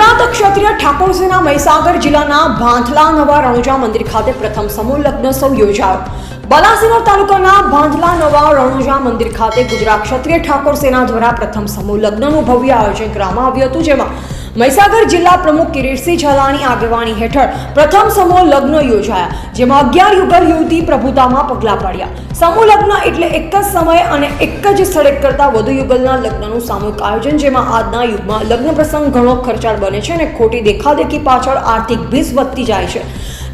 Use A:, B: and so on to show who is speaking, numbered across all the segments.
A: ગુજરાત ક્ષત્રિય ઠાકોર સેના મહીસાગર જિલ્લાના ભાંથલા નવા રણુજા મંદિર ખાતે પ્રથમ સમૂહ લગ્ન સૌ યોજાયો. બલાસીનોર તાલુકાના ભાંથલા નવા રણુજા મંદિર ખાતે ગુજરાત ક્ષત્રિય ઠાકોર સેના દ્વારા પ્રથમ સમૂહ લગ્નનું ભવ્ય આયોજન કરવામાં આવ્યું હતું, જેમાં મહીસાગર જિલ્લા પ્રમુખ કિરીટસિંહ ઝાલાની આગેવાની હેઠળ પ્રથમ સમૂહ લગ્ન યોજાયા, જેમાં અગિયાર યુગલ યુવતી પ્રભુતામાં પગલાં પાડ્યા. સમૂહ લગ્ન એટલે એક જ સમયે અને એક જ સ્થળે કરતાં વધુ યુગલના લગ્નનું સામૂહિક આયોજન, જેમાં આજના યુગમાં લગ્ન પ્રસંગ ઘણો ખર્ચાળ બને છે અને ખોટી દેખાદેખી પાછળ આર્થિક ભીસ વધતી જાય છે.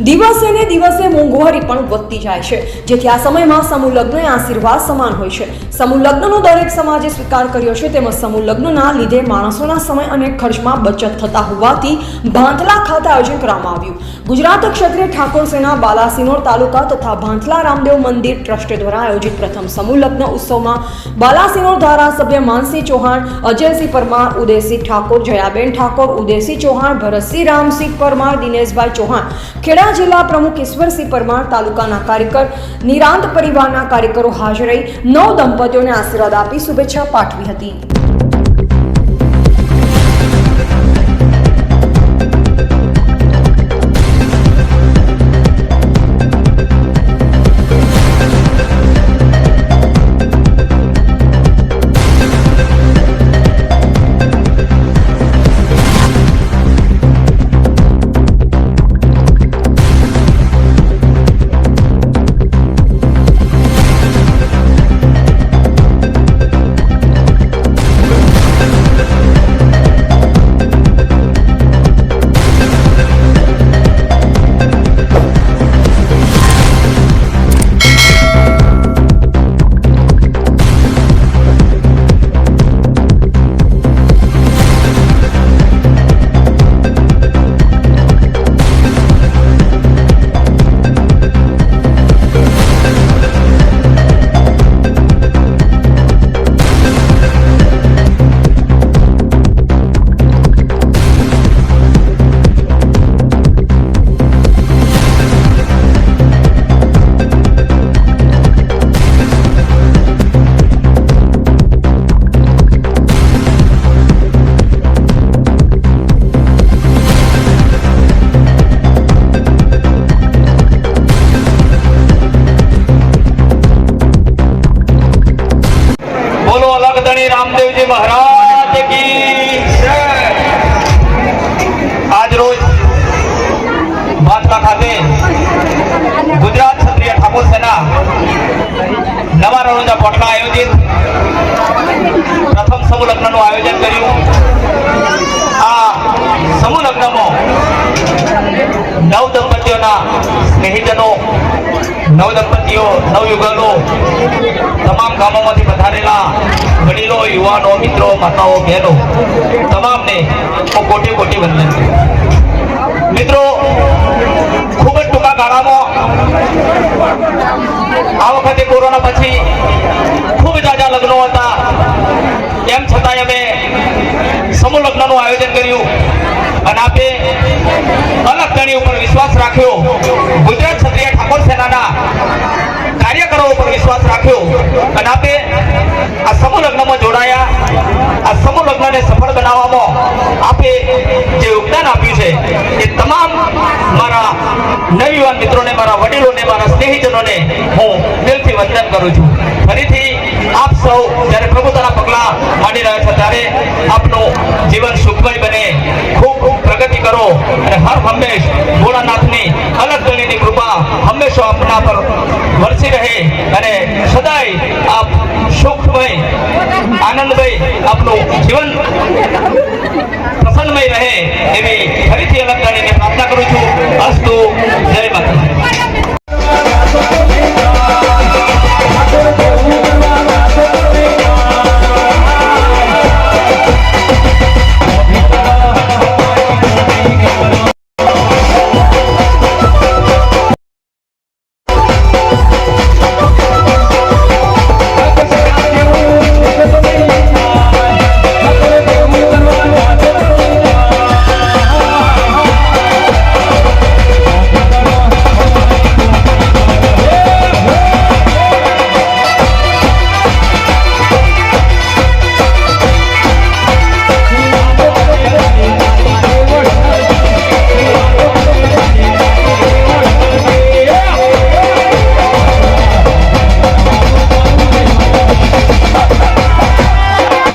A: દિવસે ને દિવસે મોંઘવારી પણ વધતી જાય છે. જેથી આ સમયમાં સમૂહ લગ્ન આશીર્વાદ સમાન હોય છે. સમૂહ લગ્નનો દરેક સમાજે સ્વીકાર કર્યો છે, તેમજ સમૂહ લગ્નના લીધે માણસોના સમય અને ખર્ચમાં બચત થતા હોવાથી ભાંથલા ખાતે આયોજન કરવામાં આવ્યું. ગુજરાત ક્ષત્રિય ઠાકોર સેના બાલાસિનોર તાલુકા તથા ભાંથલા રામદેવ મંદિર ટ્રસ્ટ દ્વારા આયોજિત પ્રથમ સમૂહ લગ્ન ઉત્સવમાં બાલાસિનોર ધારાસભ્ય માનસિંહ ચૌહાણ, અજયસિંહ પરમાર, ઉદયસિંહ ઠાકોર, જયાબેન ઠાકોર, ઉદયસિંહ ચૌહાણ, ભરતસિંહ રામસિંહ પરમાર, દિનેશભાઈ ચૌહાણ ખેડા જિલ્લા પ્રમુખ ઈશ્વરસિંહ પરમાર તાલુકાના કાર્યકર, નિરાંત પરિવારના કાર્યકરો હાજર રહી નવ દંપતીઓને આશીર્વાદ આપી શુભેચ્છા પાઠવી હતી.
B: નવ દંપતીઓ નવ યુગલો તમામ ગામોમાંથી પધારેલા વડીલો યુવાનો, મિત્રો, માતાઓ, બહેનો, તમામને હું કોટી કોટી વંદન મિત્રો, ખૂબ જ ટૂંકા ગાળામાં આ વખતે કોરોના પછી ખૂબ જાજા લગ્નો હતા. એમ છતાંય અમે સમૂહ લગ્નનું આયોજન કર્યું અને આપે અલગ ધણી ઉપર વિશ્વાસ રાખ્યો. ગુજરાત ક્ષત્રિય ઠાકોર સેનાના બનાવવામાં આપે જે યોગદાન આપ્યું છે, એ તમામ મારા નવયુવાન મિત્રોને, મારા વડીલોને, મારા સ્નેહીજનોને હું દિલથી વંદન કરું છું. ફરીથી આપ સૌ જ્યારે પ્રભુતાના પગલાં માંડી રહ્યા છો, ત્યારે આપનું જીવન સુખમય બને. ખૂબ ખૂબ પ્રગતિ કરો અને હર હંમેશ バストと明日とます。